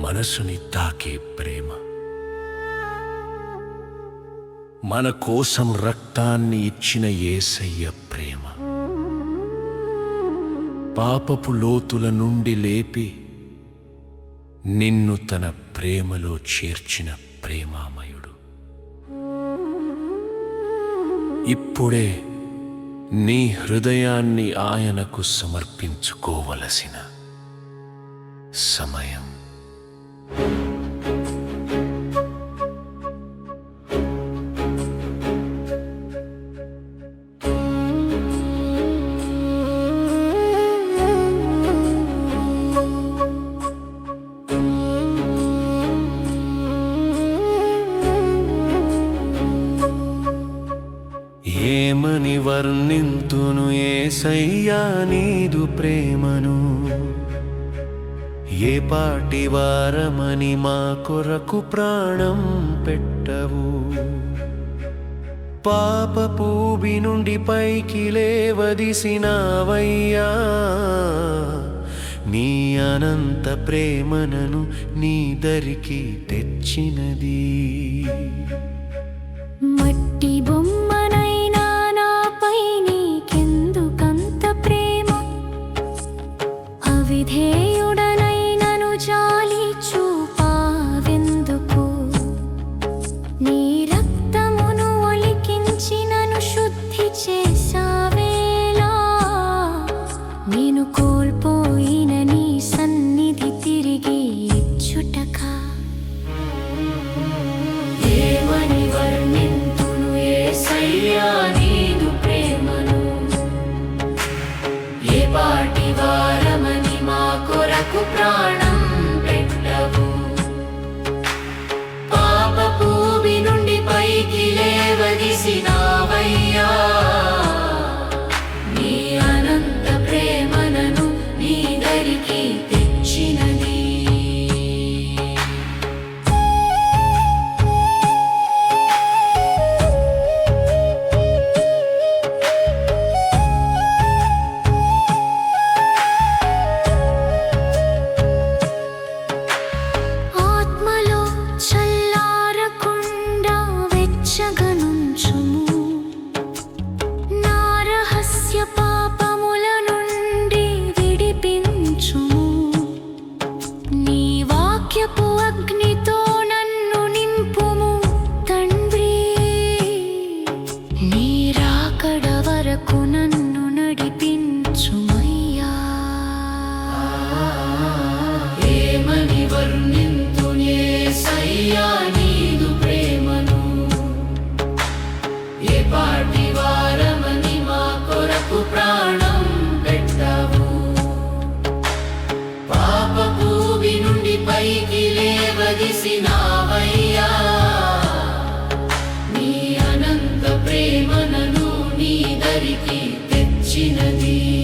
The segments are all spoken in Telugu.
మనసుని తాకే ప్రేమ. మన కోసం రక్తాన్ని ఇచ్చిన ఏసయ్య ప్రేమ. పాపపు లోతుల నుండి లేపి నిన్ను తన ప్రేమలో చేర్చిన ప్రేమామయుడు. ఇప్పుడే నీ హృదయాన్ని ఆయనకు సమర్పించుకోవలసిన సమయం ఏమని వర్ణింతును ఏసయ్యా నీదు ప్రేమను? ఏ పాటి వారమని మా కొరకు ప్రాణం పెట్టవు. పాప పూబి నుండి పైకి లేవదిసినావయ్యా. నీ అనంత ప్రేమనను నీ దరికి తెచ్చినది. నీ రాకడ వరకు నన్ను నడిపించుమయ్యా ఏమని వర్ణింతునే సయ్యా నీదు ప్రేమను? ఏ పాటి వారమని మా కొరకు ప్రాణం పెట్టావు? పాప భూమి నుండి పైకి లేవదిసినావయ్యా అందరికీ తెచ్చినది?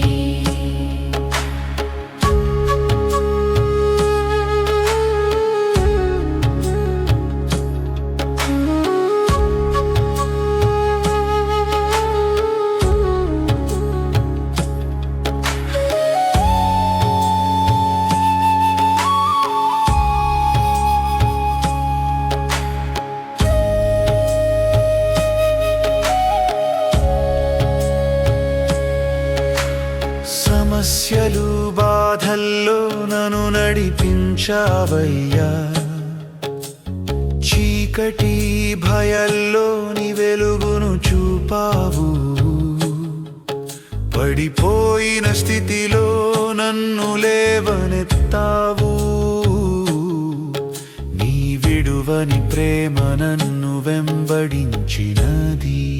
సమస్యలు బాధల్లో నన్ను నడిపించావయ్యా. చీకటి భయల్లోని వెలుగును చూపావు. పడిపోయిన స్థితిలో నన్ను లేవనెత్తావు. నీ విడువని ప్రేమ నన్ను వెంబడించినది.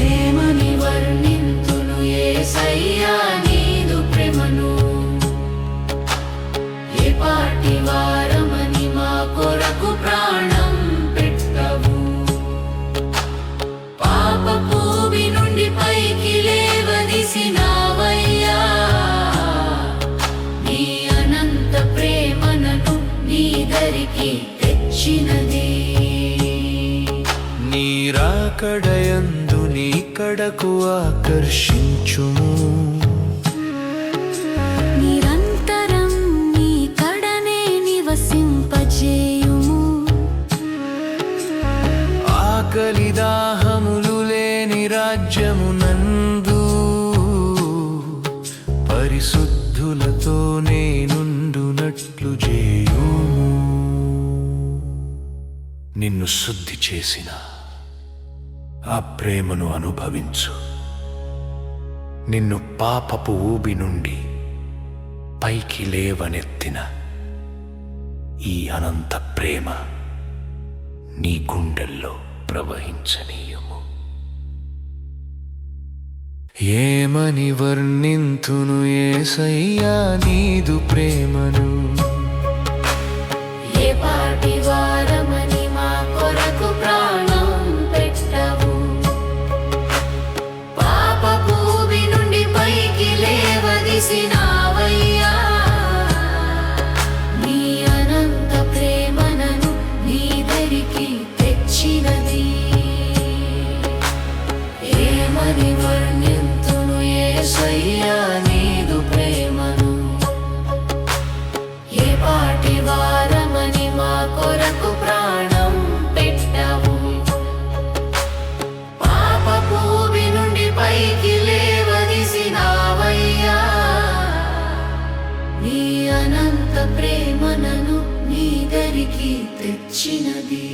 ఏమని వర్ణి యేసయ్యా నీదు ప్రేమను. ఏ పాటి వారమని మా కొరకు ప్రాణం పెట్టవు. పాప పూవి నుండి పైకి లేవదిసినావయ్యా. నీ అనంత ప్రేమనను నీ దరికి తెచ్చినది. నీ ఇక్కడకు ఆకర్షించుము. నిరంతరం నీ కడనే నివసింపజేయుము. ఆకలి దాహములు లేని రాజ్యమునందు పరిశుద్ధులతో నేనుండునట్లు చేయుము నిన్ను శుద్ధి చేసినా ఆ ప్రేమను అనుభవించు. నిన్ను పాపపు ఊబి నుండి పైకి లేవనెత్తిన ఈ అనంత ప్రేమ నీ గుండెల్లో ప్రవహించనీయము. ఏమని వర్ణింతును ఏసయ్యా నీదు ప్రేమను? అయ్యా నీదు ప్రేమను. ఏ పాటి వారమని మా కొరకు ప్రాణం పెట్టవు. పాప భూమి నుండి పైకి లేవదీసినావయ్యా నీ అనంత ప్రేమనను నీ దరికి తెచ్చినది.